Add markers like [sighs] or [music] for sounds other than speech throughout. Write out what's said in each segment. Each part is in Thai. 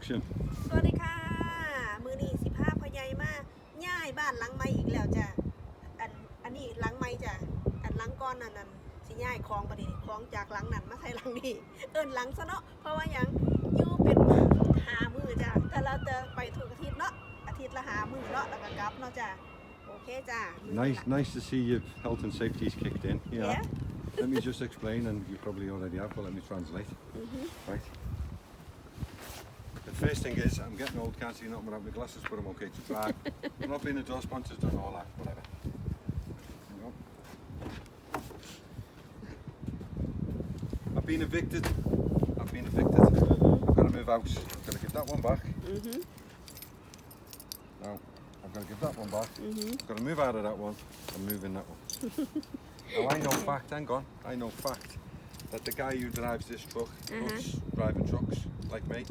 Action. สวัสดีค่ะ มือนี้สิพาพ่อใหญ่มาย่ายบ้านหลังใหม่อีกแล้วจ้ะอันอันนี้หลังใหม่จ้ะอันหลังก้อนนั่นนั่นสิย่ายคลองปะดิคลองจากหลังนั้นมาใส่หลังนี้เอิ้นหลังซะเนาะเพราะว่าหยังอยู่เป็นหามือจ้ะแต่เราจะไปทุกอาทิตย์เนาะอาทิตย์ละหามือเนาะแล้วก็กลับเนาะจ้ะโอเคจ้ะมื้อนี้ Nice, nice to see your health and safety's kicked in. Yeah. Yeah. let me just explain, and you probably already have, but let me translate. Right. First thing is, I'm getting old, can't see nothing without my glasses, but I'm okay to drive. I'm [laughs] not being a door sponsor. done all that, whatever. I've been evicted. I've been evicted. I've got to move out. I've got to give that one back. Mm -hmm. Now, I've got to give that one back. Mm -hmm. I've got to move out of that one. I'm moving that one. now, I know fact, hang on, I know fact that the guy who drives this truck uh -huh. loves driving trucks like me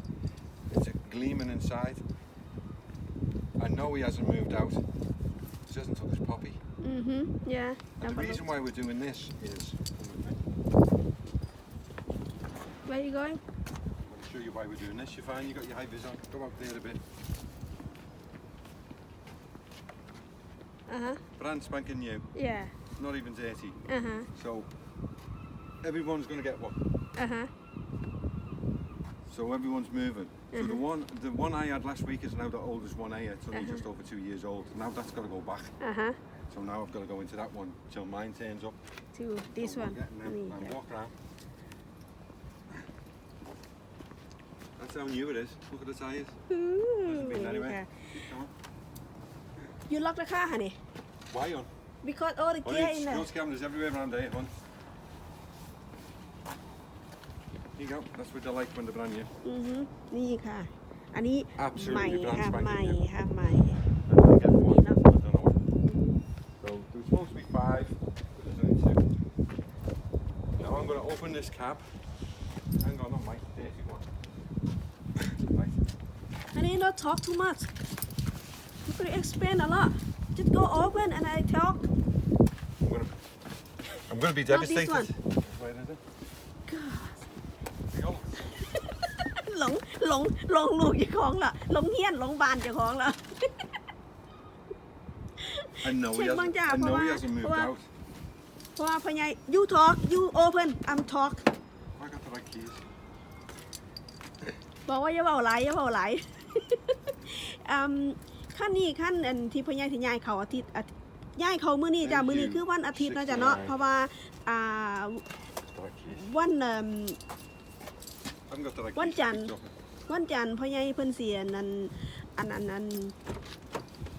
gleaming inside. I know he hasn't moved out. He hasn't took his puppy. Mhm. Yeah. And the reason why we're doing this is. Where are you going? I'll show you why we're doing this. You fine? you got your high vis on. Go up there a bit. Uh huh. Brand spanking new. Yeah. Not even dirty. Uh huh. So everyone's gonna get one. Uh huh. So everyone's moving. So mm-hmm. the one the one I had last week is now the oldest one I had. It's only uh-huh. just over two years old. Now that's got to go back. Uh-huh. So now I've got to go into that one till mine turns up. To this so one. And walk around. That's how new it is. Look at the tyres. Yeah. You lock the car, honey. Why on? Because all the gear oh, in there. Cameras everywhere around here, hon. you go. That's what they like when they're brand new. อือฮึนี่ค่ะ อันนี้ Absolutely ใหม่ brand ค่ะ spanking ใหม่ new. ค่ะใหม่ And you get one. You know. I don't know what. So there was supposed to be five, but there's only two. Now I'm going to open this cab. Hang on, not my dirty one. right. อันนี้ [coughs] not talk too much you could explain a lot just go open and I talk I'm going to. I'm going to be Not this devastated. one. Where is it? หลงหลงหลงลูกเจ้าของละหลงเฮียนหลงบานเจ้าของละ I know he Check hasn't. one job, I know he Papa. hasn't moved Papa. out. เพราะว่าพ่อใหญ่ you talk you open I'm talk I got the right keys. บอกว่าอย่าเบาไหลายอย่าเบาไหลายอืมขั้นนี้ขั้นอันที่พ่อใหญ่ที่ย้ายเขาอาทิตย์อาทิตย์ย้ายเขามื้อนี้จ้ะ Thank มื้อนี้ you. คือวันอาทิตย์เนาะจ้ะเนาะ69เพราะว่า อ่า The right keys. วันเอิ่ม I haven't got the right One keys. to Jan. pick up. วันจันทร์พ่อใหญ่เพิ่นเสียนั่นอันอันอัน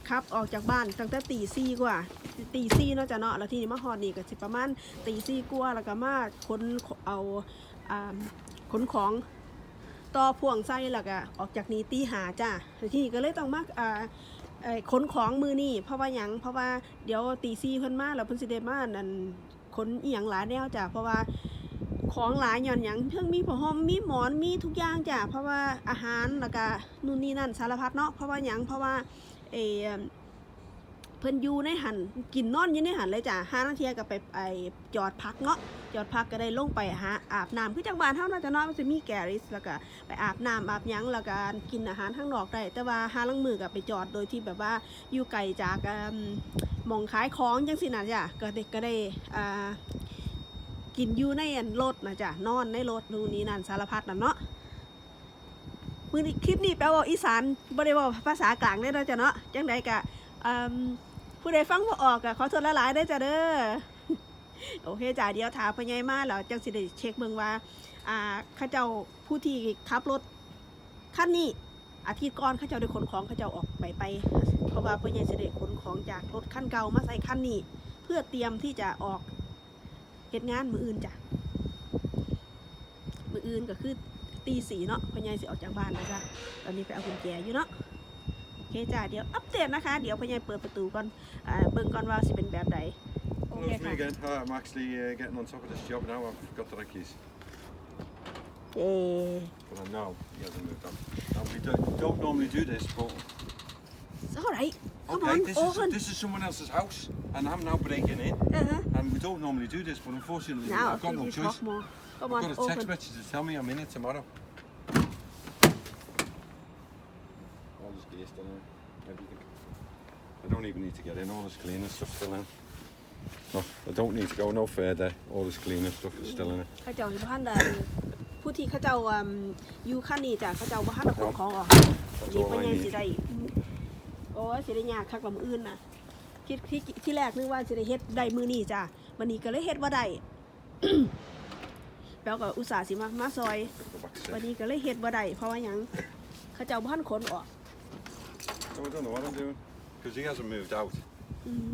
ขับออกจากบ้านตั้งแต่ตีสี่กว่าตีสี่เนาะจ้ะเนาะแล้วทีนี้มาฮอดนี่ก็สิประมาณตีสี่กว่าแล้วก็มาขนเอาอ่าขนของต่อพ่วงไส้แล้วก็ออกจากนี้ตีหาจ้ะแล้วทีนี้ก็เลยต้องมาอ่าเอ่อขนของมือนี่เพราะว่าหยังเพราะว่าเดี๋ยวตีสี่เพิ่นมาแล้วเพิ่นสิได้มานั่นขนอีหยังหลายแนวจ้ะเพราะว่า ของหลายหย่อนหยังเพิ่งมีผ้าห่มมีหมอนมีทุกอย่างจ้ะเพราะว่าอาหารแล้วก็นู่นนี่นั่นสารพัดเนาะเพราะว่าหยังเพราะว่าเออเพิ่นอยู่ในหันกินนอนอยู่ในหันเลยจ้ะห้านาทีก็ไปไอจอดพักเนาะจอดพักก็ได้ลงไปหาอาบน้ำคือจังหวัดเท่านั้นจะนาะมันจะมีแกริสแล้วก็ไปอาบน้ำอาบยังแล้วก็กินอาหารข้างนอกได้แต่ว่าห้าลังมือก็ไปจอดโดยที่แบบว่าอยู่ไกลจากมหมองขายของจังสินะจ้ะก็ได้ก็ได้อ่า กินอยู่ในอันรถนะจ๊ะนอนในรถนู่นนี่นั่นสารพัดนั่นเนาะมือนี้คลิปนี้แปลว่าอีสานบ่ได้ว่าภาษากลางได้อเนะจ้ะเนาะจังใดกะผู้ใดฟังบ่ออกกะขอโทษหลายๆได้จ้ะเด้อโอเคจ้ะเดี๋ยวถามพ่อใหญ่มาแล้วจังสิได้เช็คเบิ่งว่าอ่าเขาเจ้าผู้ที่ขับรถคันนี้อาทิตย์ก่อนเขาเจ้าได้ขนของเขาเจ้าออกไปไป เพราะว่าพ่อใหญ่สิได้ขนของจากรถคันเก่ามาใส่คันนี้ เพื่อเตรียมที่จะออก เฮ็ดงานมืออื่นจ้ะมืออื่นก็คือตีสีเนาะพ่อใหญ่สิออกจากบ้านนะจ๊ะตอนนี้ไปเอากุญแจอยู่เนาะโอเคจ้ะเดี๋ยวอัปเดตนะคะ เดี๋ยวพ่อใหญ่เปิดประตูก่อนอ่าเบิ่งก่อนว่าสิเป็นแบบใดโอ Hello, เค it's me ค่ะ again. Hi, I'm actually uh, getting on top of this job now. I've got the right keys. เอ๊ะ But I know he hasn't moved out. Now, we don't, don't normally do this, but it's alright come okay, on this open is this is someone else's house, and I'm now breaking in. เออฮะ And we don't normally do this, but unfortunately, now I've got no please choice. talk more come I've on got a text open message to tell me I'm in it tomorrow. here still in. Maybe you can. I don't even need to get in. All this cleaner stuff still in. No, I don't need to go no further. All this cleaner stuff is still in it. เขาเจ้าอยู่บ้านใดผู้ที่เขาเจ้าอืมอยู่ขั้นนี้จ้ะเขาเจ้าบ้านขนของออก That's นี่ all พ่อ I ใหญ่สิ need. ได้โ อ้ยสิได้ยากคักลำอื่นน่ะที่ที่ที่แรกนึกว่าสิได้เฮ็ดได้มือนี้จ้ะวันนี้ก็เลยเฮ็ดว่าได้แล้วก็อุตส่าห์สิมามาซอย Go back to วัน sit. นี้ก็เลยเฮ็ดว่าได้เพราะว่าหยังเขาเจ้าบ้านขนออก So I don't know what I'm doing because he hasn't moved out, อืม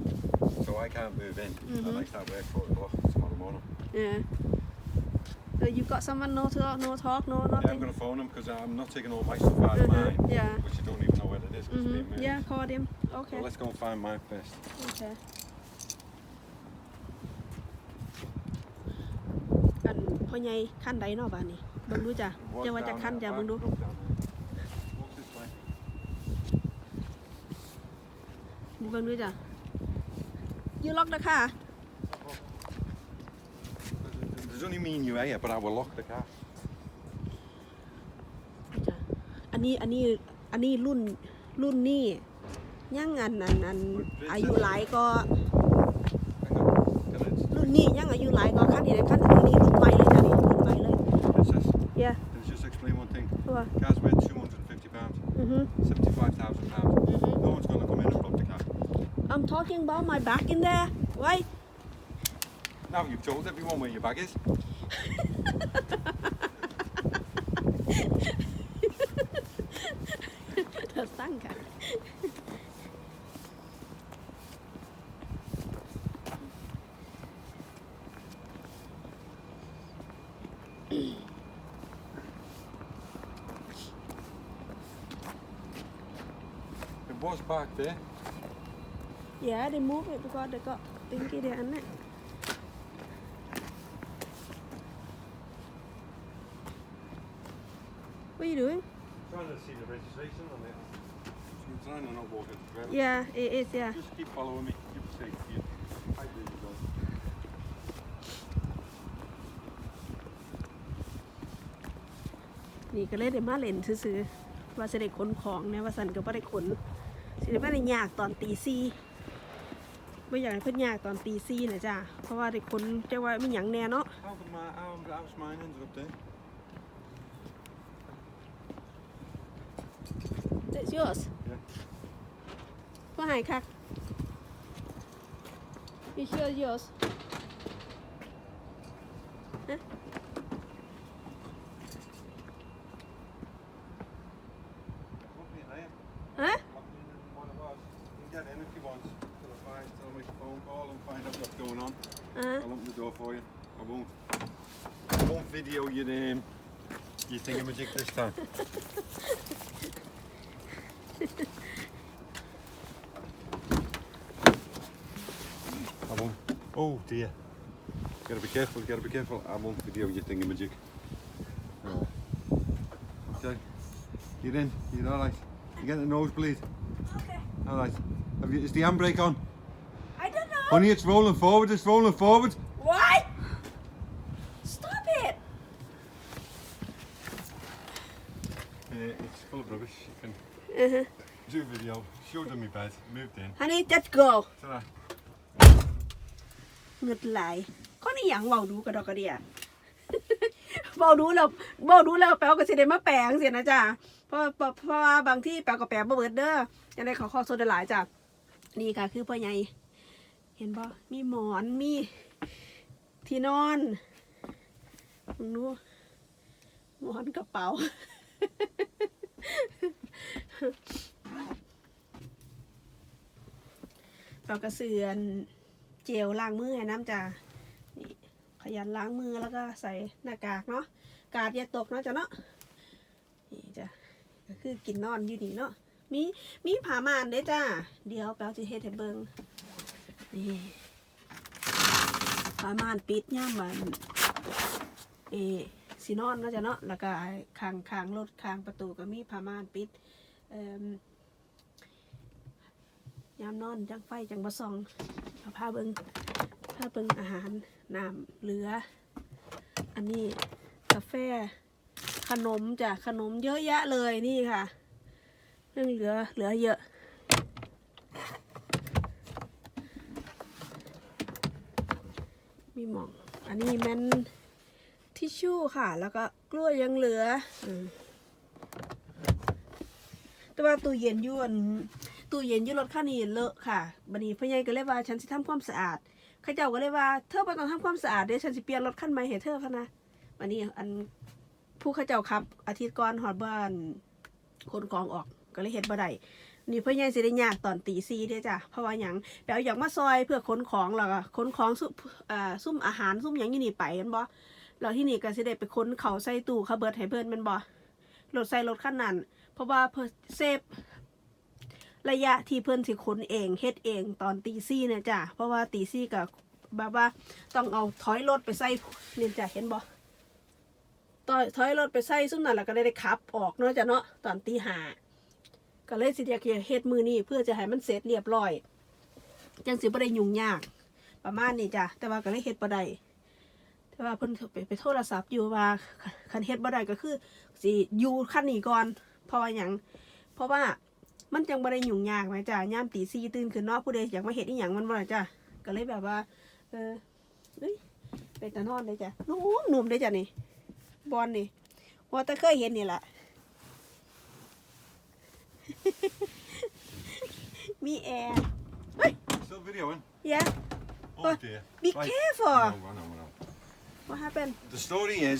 so I can't move in. Mhm. And I start work four o'clock tomorrow morning. Yeah. So you got someone no talk, no talk, no Yeah, I'm nothing. going to phone him because I'm not taking all my stuff out of Mhm, mine, Yeah. which you don't even know where it is because it's Mhm. been moved. Yeah, call them. So Okay. let's go and find mine first. Okay. อันพ่อใหญ่ขั้นใดเนาะบ้านนี้เบิ่งดูจ้ะ Walk จะว่าจะ down ขั้น there, จ้ะ back, เบิ่งดู look down there. Walk this way. เบิ่งดูจ้ะ You lock the car There's only me and you here, but I will lock the car. จ้ะอันนี้อันนี้อันนี้รุ่น รุ่นนี้ยังอันอันอันอายุหลายก็ Hang on. Can I just, รุ่นนี้ยังอายุหลายก็ขั้นนี้เลยขั้นอันนี้รุ่นใหม่เลยจ้ะนี่รุ่นใหม่เลย Princess, Yeah can I just explain one thing? ตัว Car's worth 250 pounds, อือฮึ75,000 pounds. No one's going to come in and rob the car. I'm talking about my back in there right Now you've told everyone where your bag is. manga. back there. Yeah, they moved it because they got Pinky there and it. What are you doing? Trying to see the registration on it. I'm trying to not walk it forever. Yeah, it is, yeah. Just keep following me. Keep it safe. Keep. I really don't. นี่ก็เลยได้มาเล่นซื้อๆว่าจะได้ขนของเนี่ยว่าสันก็บ่ได้ขนสิได้บ่ได้ยากตอนตีสี่ไม่อยากให้เพิ่นยากตอนตีสี่นะจ้ะเพราะว่าได้ขนจะว่ามีหยังแน่เนาะ How come my how, how's mine ended up there? It's yours Yeah. ว่าหายคัก You sure it's yours Huh? Won't be there. Huh? What it was. You can get in if you want. Till I find, till I make a phone call and find out what's going on. Uh, I'll open the door for you. I won't. I won't video your um, your thingamajig this time. [laughs] Oh. You gotta be careful, you gotta be careful. I won't video your thingamajig. Oh. Okay. You're in. You're alright. You getting a nosebleed? okay. Alright. Have you, is the handbrake on? I don't know. Honey, it's rolling forward, it's rolling forward. What? Stop it. Uh, it's full of rubbish. You can Uh-huh. do a video. Showed them my bed. Moved in. Honey, just go. เงืดไหลข้อนี้อย่างเบาดูกระดอกกระเดียเบาดูแล้วเบาดูแล้วแปลก็สิได้มาแปลงเสียนะจ๊ะเพราะเพราะว่าบางที่แปลก็แปลบ่เบิดเด้อยังไงขอขอโซดหลายจ้ะนี่ค่ะคือพ่อใหญ่เห็นบ่มีหมอนมีที่นอนมึงดูหมอนกระเป๋าเรากระเสือน เจลล้างมือให้น้ำจ้ะนี่ขยันล้างมือแล้วก็ใส่หน้ากากเนาะกาดอย่าตกเนาะจ้ะเนาะนี่จ้ะก็คือกินนอนอยู่นี่เนาะมีมีผ้าม่านเด้จ้าเดี๋ยวแป๊วจะเฮ็ดให้เบิ่งนี่ผ้าม่านปิดย่ามมันเอสีนอนเนาะจ้ะเนาะแล้วก็คางคางรถคางประตูก็มีผ้าม่านปิดเอ่มยามนอนจังไฟจังบะซอง ผ้าเบิงผ้าเบิงอาหารน้ำเหลือ อันนี้กาแฟขนมจ้ะขนมเยอะแยะเลยนี่ค่ะยังเหลือเหลือเยอะ มีหมองอันนี้แมันทิชชู่ค่ะ แล้วก็กล้วยยังเหลือ แต่ว่าตู้เย็นยวน ตู้เย็นอยุ่รถคันนี้เลอะค่ะบันนี้พ่อใหญ่ก็เลยว่าฉันสิทำความสะอาดข้าเจ้าก็เลยว่าเธอไปต้องทำความสะอาดเดี๋ยวฉันสิเปลี่ยนรถคันใหม่ให้เธอค่ะนะบันนี้อันผู้ข้าเจ้าครับ อาทิตย์ก่อนหอดบ้านคนกองออกก็เลยเฮ็ดบ่ได้นี่พ่อใหญ่สิได้ยากตอนตีซีเด้อจ้ะเพราะว่าหยังแปลอยากมาซอยเพื่อขนของแล้วก็ขนของซุอ่าซุ่มอาหารซุ่มหยังอยู่นี่ไปม่นบ่แล้วที่นี่ก็สิได้ไปค้นเขาใส่ตู้เขาเบิดให้เพิ่นแม่นบ่รถใส่รถคันนั้นเพราะว่าเพิ่นเซฟ ระยะที่เพิ่อนสิขนเองเฮ็ดเองตอนตีซี่เนี่ยจ้ะเพราะว่าตีซี่ก็แบบว่าต้องเอาถอยรถไปใส่เนี่ยจ้ะเห็นบ่ต่อยถอยรถไปใส่ซุ่มนั้นแล้วก็ได้ได้ขับ ออกเนาะจ้ะเนาะตอนตีห้าก็เลยสิอยากเฮ็ดมือนี้เพื่อจะให้มันเสร็จเรียบร้อยจังสิบ่ได้ยุ่งยาก ประมาณนี้จ้ะแต่ว่าก็เลยเฮ็ดบ่ได้แต่ว่าเพิ่นไปไปโทรศัพท์อยู่ว่าคันเฮ็ดบ่ได้ก็คือสิอยู่คันนี้ก่อนเพราะว่าหยังเพราะว่า มันจังบ่ได้ยุ่งยากไหมจ้ะยามตี4ตื่นขึ้นเนาะผู้ใดอยากมาเฮ็ดอีหยังมันบ่ล่ะจ้ะก็เลยแบบว่า เออเฮ้ยไปแต่นอนเลยจ้ะนุ่มนุ่มเลยจ้ะนี่บอลนี่ว่าแต่เคยเห็นนี่แหละมีแอร์ Still videoing? yeah Oh But- dear. be Right. careful No, I know, I know. what happened The story is,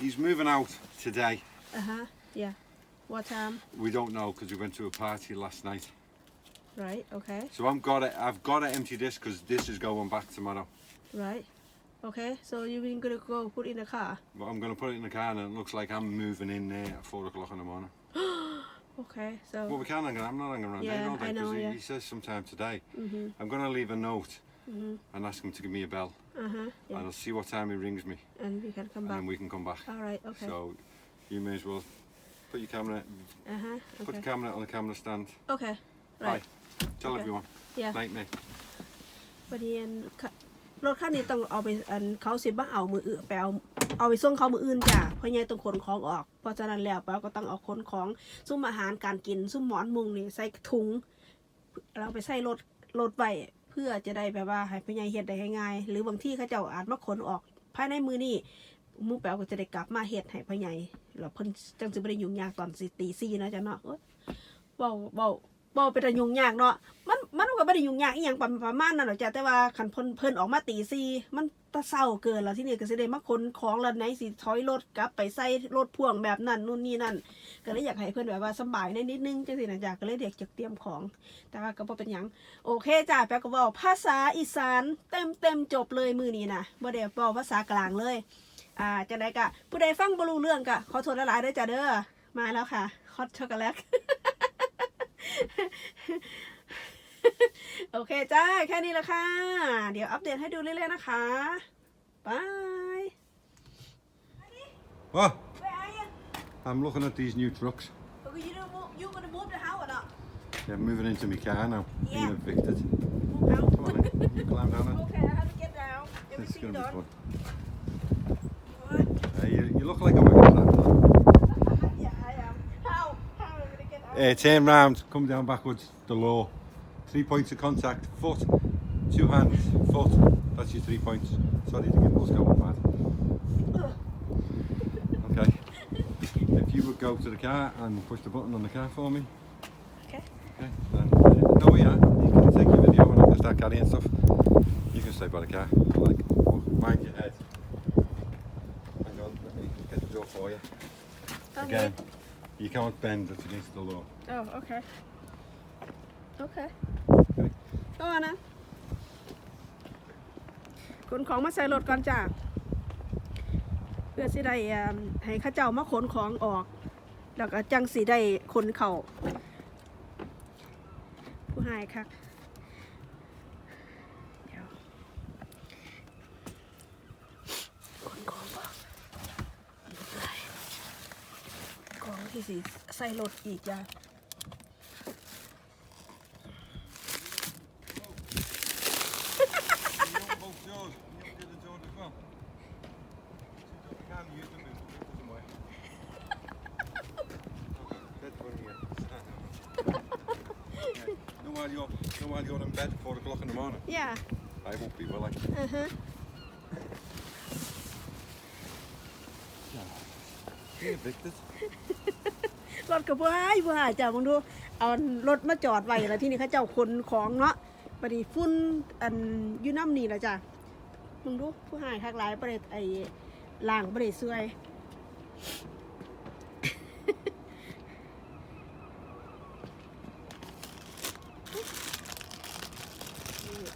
he's moving out today. uh-huh yeah what time We don't know because we went to a party last night. right okay So I'm got it. I've got to empty this because this is going back tomorrow. Right. Okay. So you're gonna go put in the car. But I'm going to put it in the car and it looks like I'm moving in there at four o'clock in the morning. [gasps] Okay. So. Well, we can't hang around. I'm not hanging around Yeah, there all I day know, he, yeah. he says sometime today. Mhm. I'm going to leave a note Mhm. and ask him to give me a bell. Uh huh. Yeah. And I'll see what time he rings me And we can come and back. then we can come back. All right. Okay. So you may as well put your camera, Uh huh. put Okay. the camera on the camera stand. Okay. Bye. Right. Tell Okay. everyone. Yeah. Night, mate. ประเด็นค่ะรถคันนี้ต้องเอาไปอันเขาสิบ่เอามืออื่นไปเอาเอาไปส่งเขามืออื่นจ้ะเพราะไงต้องขนของออก เพราะฉะนั้นแล้วเราก็ต้องเอาขนของซุ้มอาหารการกินซุ้มหมอนมุงนี่ใส่ถุงเราไปใส่รถรถไว้เพื่อจะได้แบบว่าให้พญายเฮ็ดได้ง่ายๆหรือบางที่เขาเจ้าอาจมาขนออกภายในมือนี่หมูแปวก็จะได้กลับมาเฮ็ดให้พญาย แล้วเพิ่นจังสิบ่ได้ยุ่งยากตอนสิตีซีนะจ๊ะเนาะโอ๊ยเว้าเว้าเว้าเป็นแต่ยุ่งยากเนาะมันมันก็ไม่ได้ยุ่งยากอีหยังประมาณนั้นหรอกจ้ะแต่ว่าคันเพิ่นเพิ่นออกมาตีซีมันตะเศร้าเกินแล้วที่นี่ก็สิได้มาขนของแล้วไหนสิถอยรถกลับไปใส่รถพ่วงแบบนั้นนู่นนี่นั่น ก็เลยอยากให้เพิ่อนแบบว่าสบายในนิดนึงจังซี่นะจ้ะก็เลยเด็กจะเตรียมของ แต่ว่าก็บ่เป็นหยังโอเคจ้ะแปลก็เว้าภาษาอีสานเต็มเต็มจบเลยมือนี้นะบ่ได้เว้าภาษากลางเลย อ่าจังไดก็ผู้ใดฟังบ่รู้เรื่องก็ขอโทษหลายๆเด้อจ้ะเด้อมาแล้วค่ะฮอตช็อกโกแลตโอเคจ้า แค่นี้ละค่ะ เดี๋ยวอัปเดตให้ดูเรื่อยๆนะคะบาย What? Where are you? I'm looking at these new trucks. Okay, you don't move, you gonna move the house or not? They're moving into my car now. Yeah. Being evicted. Move out. Come on in. You climb down it. Okay, I have to get down. This is Everything going to be done. fun. Uh, you, you look like a wicked. Yeah, I am. How? How am I gonna get out? Uh, turn round, come down backwards, the law. Three points of contact, foot, two hands, foot. That's your three points. Sorry to get those going mad. Okay. If you would go to the car and push the button on the car for me. Okay. Okay. And, uh, no, yeah, you can take your video and I can start carrying stuff. You can stay by the car. Like, oh, mind your head. For you. Okay. Again, you can't bend, it's against the law. Oh, okay. Okay. Okay. ก็นะขนของมาใส่รถก่อนจ้าเพื่อสิได้อ่าให้เข้าเจ้ามาขนของออก แล้วก็จังสีได้ขนเข่าผู้หายคักเดี๋ยวขนของออกของ ที่สีใส่รถอีกจ้า both doors. You open the other door as well. So you can use them, it doesn't work. Okay, that's one here. while you're, you know, while you're in bed, four o'clock in the morning. yeah I won't be, will I? อือฮะ Be evicted. รถกับผู้ให้ผู้ให้จ้ามึงดู เอารถมาจอดไว้แล้วที่นี่เขาเจ้าขนของเนาะปฏิฝุ่นอันยูน้ำนี่ละจ้ะมึงดูผู้ให้คักหลายประเดไอ้ล่างประเดซวย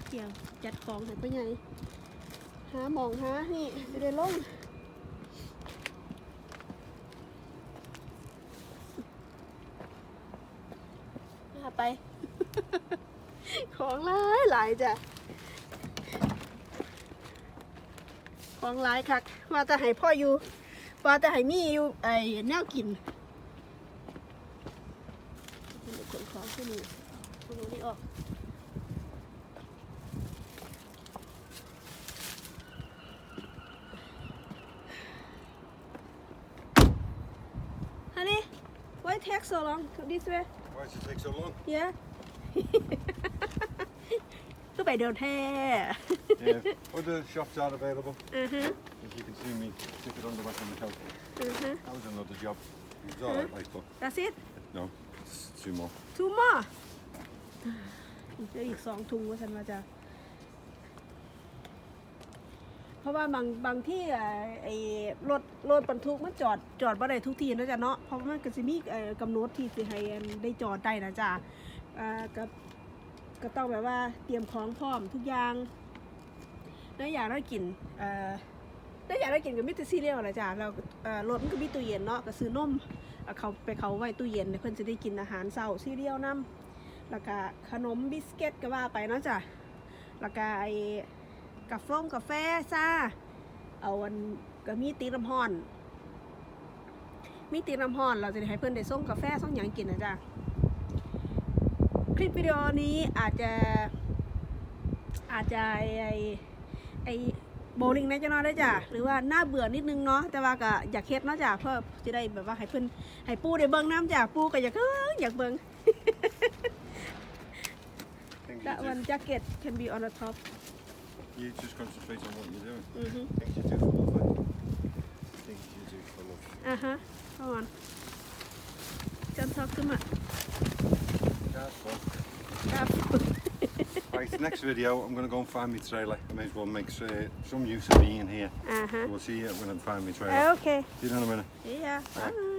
เกี่ยวจัดของให้ไปไงหาหมองหานี่จะได้ลง พา ไป ของหลายหลายจ้ะ ของหลายคัก ว่าจะให้พ่ออยู่ ว่าจะให้มีอยู่ไอ้แนวกินขนของขึ้นนี่ขนนี่ออก Honey, why take so long? This way? Why does it take so long? Yeah. [laughs] ก็ไปเดินแท้ Yeah. [laughs] Other shops are available. อือฮึ As you can see me stick it on the back of the couch. อือฮึ That was another job. It was alright, like, but That's it no, it's two more. two more [sighs] อีกเหลืออีกสองถุงว่าฉันว่าจะ เพราะว่าบางบางที่อ่อไอ้รถรถบรรทุกมันจอดจอดบ่ได้ทุกทีนะจ๊ะเนาะเพราะว่ามันก็จะมีเอ่อกำหนดที่สิให้ได้จอดได้นะจ๊ะอ่าก็ก็ต้องแบบว่าเตรียมของพร้อมทุกอย่างแล้วอยากได้กินเอ่อแล้วอยากได้กินกับมิตรซีเรียลนะจ๊ะเราเอ่อรถมันก็มีตู้เย็นเนาะก็ซื้อนมเขาไปเขาไว้ตู้เย็นเดี๋ยวเพื่อนจะได้กินอาหารเช้าซีเรียลนํแล้วก็ขนมบิสกิตก็ว่าไปเนาะจ้ะแล้วก็ไอ กาแฟกาแฟซ่าเอาอันก็มีตีน้ำห้อน มีตีน้ำห้อนเราจะได้ให้เพื่อนได้ส่งกาแฟส่งหยังกินนะจ๊ะคลิปวิดีโอนี้อาจจะอาจจะไอไอไอโบลิ่งในจะน้อยได้จ้ะหรือว่าน่าเบื่อนิดนึงเนาะแต่ว่าก็อยากเฮ็ดเนาะจ้ะเพื่อจะได้แบบว่าให้เพื่อนให้ปูได้เบิ่งน้ำจ้ะปูก็อยากเอ้ยอยากเบิ่ง Things you, that do, one jacket can be on the top You just concentrate on what you're doing. Mm -hmm. Things you do for love. Eh? You do for love. Uh huh. Go on. Don't talk too much. [laughs] Right, next video I'm going to go and find my trailer. I may as well make uh, some use of being here. Uh -huh. So we'll see you when I find my trailer. Okay. See you in a minute. Yeah. Right. Bye.